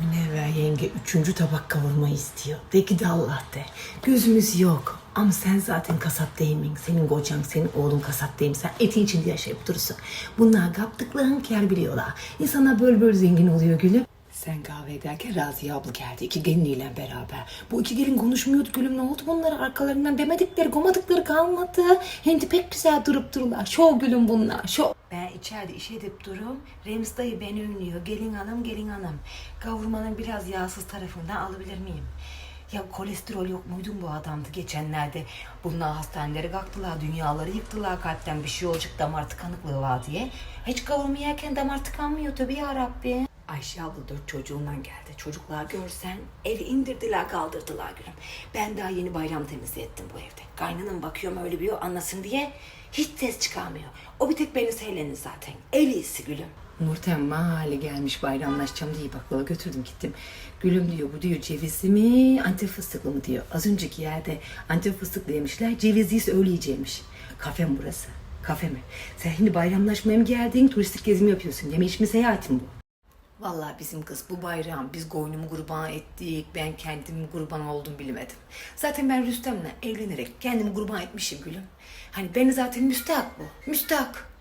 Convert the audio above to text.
Münevver yenge üçüncü tabak kavurma istiyor. De ki de Allah de. Gözümüz yok. Ama sen zaten kasap değil? Senin kocan, senin oğlun kasap değil mi? Sen etin içinde yaşayıp durursun. Bunlar kaptıklarını kâr biliyorlar. İnsanlar böyle böyle zengin oluyor gülüm. Sen kahve ederken Raziye abla geldi iki geliniyle beraber. Bu iki gelin konuşmuyordu gülüm ne oldu bunlara arkalarından demedikleri gomadıkları kalmadı. Hindi pek güzel durup dururlar. Şov gülüm bunlar şov. Ben içeride iş edip durum. Rems dayı beni ünlüyor. Gelin hanım gelin hanım. Kavurmanın biraz yağsız tarafından alabilir miyim? Ya kolesterol yok muydu bu adamdı geçenlerde? Bunlar hastanelere kalktılar, dünyaları yıktılar kalpten bir şey olacak damar tıkanıklığı var diye. Hiç kavurma yerken damar tıkanmıyor tabii ya Rabbi. Ayşe abla dört çocuğundan geldi. Çocuklar görsen evi indirdiler kaldırdılar gülüm. Ben daha yeni bayram temizliği ettim bu evde. Kaynanım bakıyorum öyle bir anlasın diye hiç ses çıkarmıyor. O bir tek beni seylenin zaten. El iyisi gülüm. Nurten mahalle gelmiş bayramlaşacağım diye baklava götürdüm gittim. Gülüm diyor bu diyor cevizli mi antep fıstıklı mı diyor. Az önceki yerde antep fıstıklı yemişler cevizliyse öyle yiyeceğimiş. Kafe mi burası? Kafe mi? Sen şimdi bayramlaşmaya mı geldin turistik gezi mi yapıyorsun? Yeme içme seyahatin bu. Vallahi bizim kız bu bayram biz koynumu kurban ettik. Ben kendimi kurban oldum bilemedim. Zaten ben Rüstem'le evlenerek kendimi kurban etmişim gülüm. Hani beni zaten müstahak bu. Müstahak.